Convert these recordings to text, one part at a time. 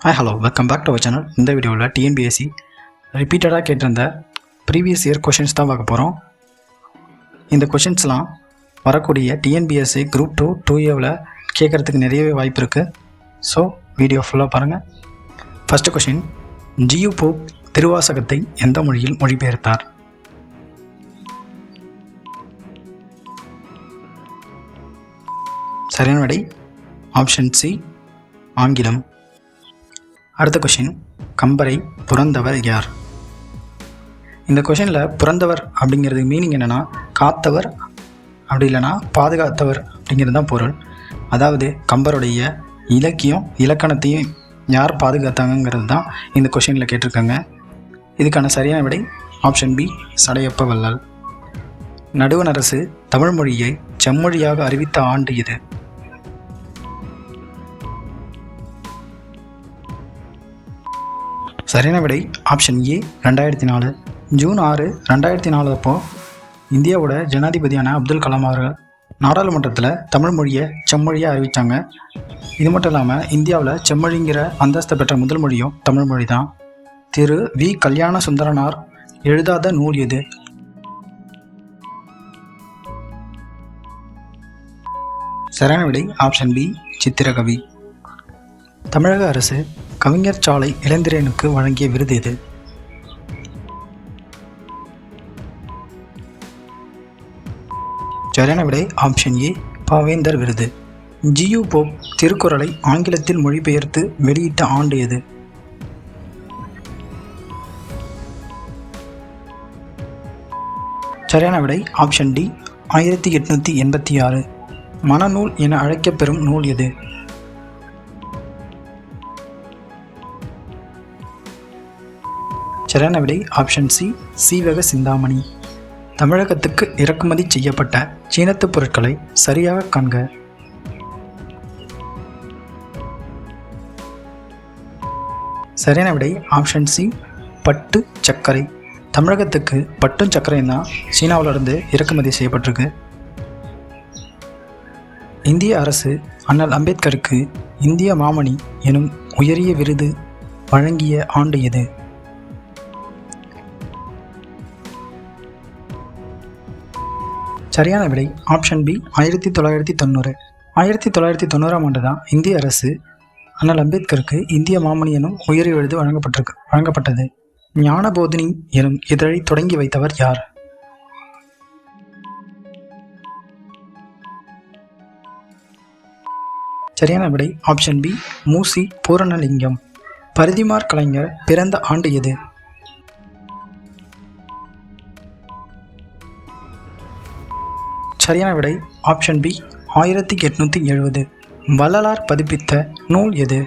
Hi hello welcome back to our channel இந்த வீடியோவில் TNPSC ரிப்பீட்டடாக கேட்டிருந்த ப்ரீவியஸ் இயர் கொஷின்ஸ் தான் பார்க்க போகிறோம் இந்த கொஷின்ஸ்லாம் வரக்கூடிய டிஎன்பிஎஸ்சி குரூப் டூ டூ ஏவில் கேட்குறதுக்கு நிறையவே வாய்ப்பு இருக்குது ஸோ வீடியோ ஃபுல்லாக பாருங்கள் ஃபஸ்ட்டு கொஷின் ஜியு போப் திருவாசகத்தை எந்த மொழியில் மொழிபெயர்த்தார்? சரியான விடை. ஆப்ஷன் சி ஆங்கிலம். அடுத்த கொஷின் கம்பரை புறந்தவர் யார்? இந்த கொஷினில் புறந்தவர் அப்படிங்கிறதுக்கு மீனிங் என்னென்னா காத்தவர் அப்படி இல்லைன்னா பாதுகாத்தவர் அப்படிங்கிறது தான் பொருள். அதாவது கம்பருடைய இலக்கியம் இலக்கணத்தையும் யார் பாதுகாத்தாங்கங்கிறது தான் இந்த கொஷினில் கேட்டிருக்காங்க. இதுக்கான சரியான விடை ஆப்ஷன் பி சடையப்ப வல்லால் நடுவன் அரசு தமிழ் மொழியை செம்மொழியாக அறிவித்த ஆண்டு இது. சரியான விடை ஆப்ஷன் ஏ ரெண்டாயிரத்தி நாலு. ஜூன் ஆறு ரெண்டாயிரத்தி நாலு அப்போ இந்தியாவோட ஜனாதிபதியான அப்துல் கலாம் அவர்கள் நாடாளுமன்றத்தில் தமிழ் மொழியை செம்மொழியாக அறிவித்தாங்க இது மட்டும் இல்லாமல் இந்தியாவில் செம்மொழிங்கிற அந்தஸ்தை பெற்ற முதல் மொழியும் தமிழ் மொழி தான் திரு வி. கல்யாண சுந்தரனார் எழுதாத நூல் எது? சரியான விடை ஆப்ஷன் பி சித்திரகவி தமிழக அரசு கவிஞர் சாலை இளந்திரனுக்கு வழங்கிய விருது எது சரியான விடை ஆப்ஷன் ஏ பாவேந்தர் விருது. ஜியு போப் திருக்குறளை ஆங்கிலத்தில் மொழிபெயர்த்து வெளியிட்ட ஆண்டு எது? சரியான விடை ஆப்ஷன் டி ஆயிரத்தி எட்நூற்றி எண்பத்தி ஆறு. மனநூல் என அழைக்கப்பெறும் நூல் எது? சரியான விடை ஆப்ஷன் சி சீவக சிந்தாமணி. தமிழகத்துக்கு இறக்குமதி செய்யப்பட்ட சீனத்து பொருட்களை சரியாக காண்க. சரியான விடை ஆப்ஷன் சி பட்டு சர்க்கரை. தமிழகத்துக்கு பட்டும் சர்க்கரையும் தான் சீனாவிலிருந்து இறக்குமதி செய்யப்பட்டிருக்கு. இந்திய அரசு அண்ணல் அம்பேத்கருக்கு இந்திய மாமணி எனும் உயரிய விருது வழங்கிய ஆண்டு எது சரியான விடை ஆப்ஷன் பி ஆயிரத்தி தொள்ளாயிரத்தி தொண்ணூறு. ஆயிரத்தி தொள்ளாயிரத்தி தொண்ணூறாம் ஆண்டு தான் இந்திய அரசு அண்ணல் அம்பேத்கருக்கு இந்திய மாமணி எனும் உயரிய விருது வழங்கப்பட்டிருக்கு வழங்கப்பட்டது. ஞானபோதினி எனும் இதழை தொடங்கி வைத்தவர் யார்? சரியான விடை ஆப்ஷன் பி மூசி பூரணலிங்கம். பரிதிமார் கலைஞர் பிறந்த ஆண்டு எது? சரியான விடை ஆப்ஷன் பி ஆயிரத்தி எட்நூற்றி எழுபது வள்ளலார் பதிப்பித்த நூல் எது?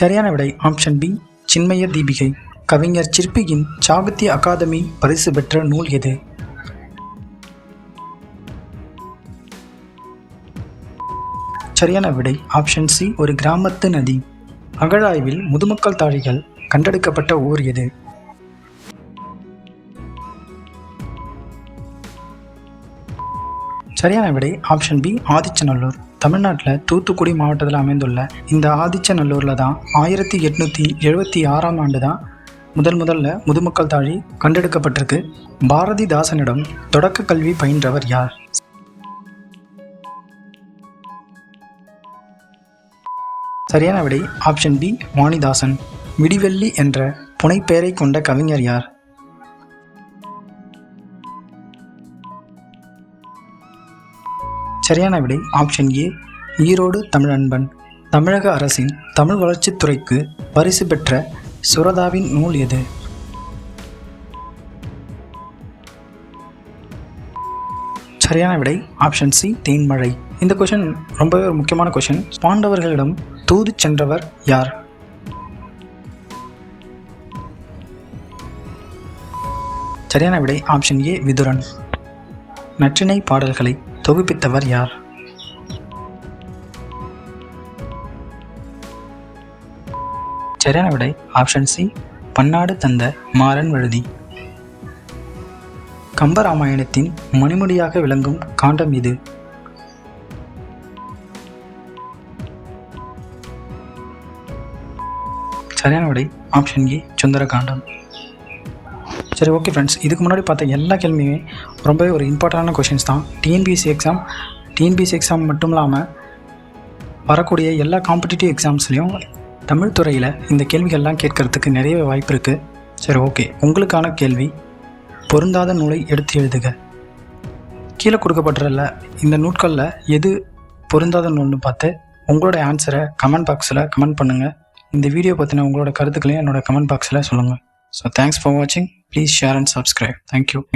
சரியான விடை ஆப்ஷன் பி சின்மய தீபிகை. கவிஞர் சிற்பியின் சாகித்ய அகாதமி பரிசு பெற்ற நூல் எது? சரியான விடை ஆப்ஷன் சி ஒரு கிராமத்து நதி. அகழாய்வில் முதுமக்கள் தாழிகள் கண்டெடுக்கப்பட்ட ஊர் எது? சரியான விடை ஆப்ஷன் பி ஆதிச்சநல்லூர். தமிழ்நாட்டில் தூத்துக்குடி மாவட்டத்தில் அமைந்துள்ள இந்த ஆதிச்சநல்லூரில் தான் ஆயிரத்தி எட்நூற்றி எழுபத்தி ஆறாம் ஆண்டு தான் முதல் முதல்ல முதுமக்கள் தாழி கண்டெடுக்கப்பட்டிருக்கு. பாரதிதாசனிடம் தொடக்க கல்வி பயின்றவர் யார்? சரியான விடை ஆப்ஷன் பி வாணிதாசன். விடிவெள்ளி என்ற புனைப்பெயரை கொண்ட கவிஞர் யார்? சரியான விடை. Option A Erode Tamil Anban. தமிழக அரசின் தமிழ் வளர்ச்சித்துறைக்கு பரிசு பெற்ற சுரதாவின் நூல் எது? சரியான விடை. ஆப்ஷன் சி தேன்மழை. இந்த கொஷின் ரொம்பவே ஒரு முக்கியமான கொஷின் பாண்டவர்களிடம் தூது சென்றவர் யார்? சரியான விடை. ஆப்ஷன் ஏ விதுரன். நற்றிணை பாடல்களை தொகுப்பித்தவர் யார்? சரியான விடை ஆப்ஷன் சி பன்னாடு தந்த மாறன் விழுதி. கம்பராமாயணத்தின் மணிமுடியாக விளங்கும் காண்டம் இது. சரியான விடை ஆப்ஷன் ஏ சுந்தர காண்டம் சரி ஓகே ஃப்ரெண்ட்ஸ் இதுக்கு முன்னாடி பார்த்த எல்லா கேள்வியுமே ரொம்பவே ஒரு இம்பார்ட்டண்டான கொஷின்ஸ் தான். டிஎன்பிஎஸ்சி எக்ஸாம் டிஎன்பிஎஸ்சி எக்ஸாம் மட்டும் இல்லாமல் வரக்கூடிய எல்லா காம்படிட்டிவ் எக்ஸாம்ஸ்லேயும் தமிழ் துறையில் இந்த கேள்விகள்லாம் கேட்கறதுக்கு நிறைய வாய்ப்பு இருக்குது சரி ஓகே உங்களுக்கான கேள்வி பொருந்தாத நூலை எடுத்து எழுதுக. கீழே கொடுக்கப்பட்டுள்ள இந்த நூட்களில் எது பொருந்தாத நூல்னு பார்த்து உங்களோட ஆன்சரை கமெண்ட் பாக்ஸில் கமெண்ட் பண்ணுங்கள் இந்த வீடியோ பற்றின உங்களோட கருத்துக்களையும் என்னோடய கமெண்ட் பாக்ஸில் சொல்லுங்கள் So thanks for watching. Please share and subscribe. Thank you.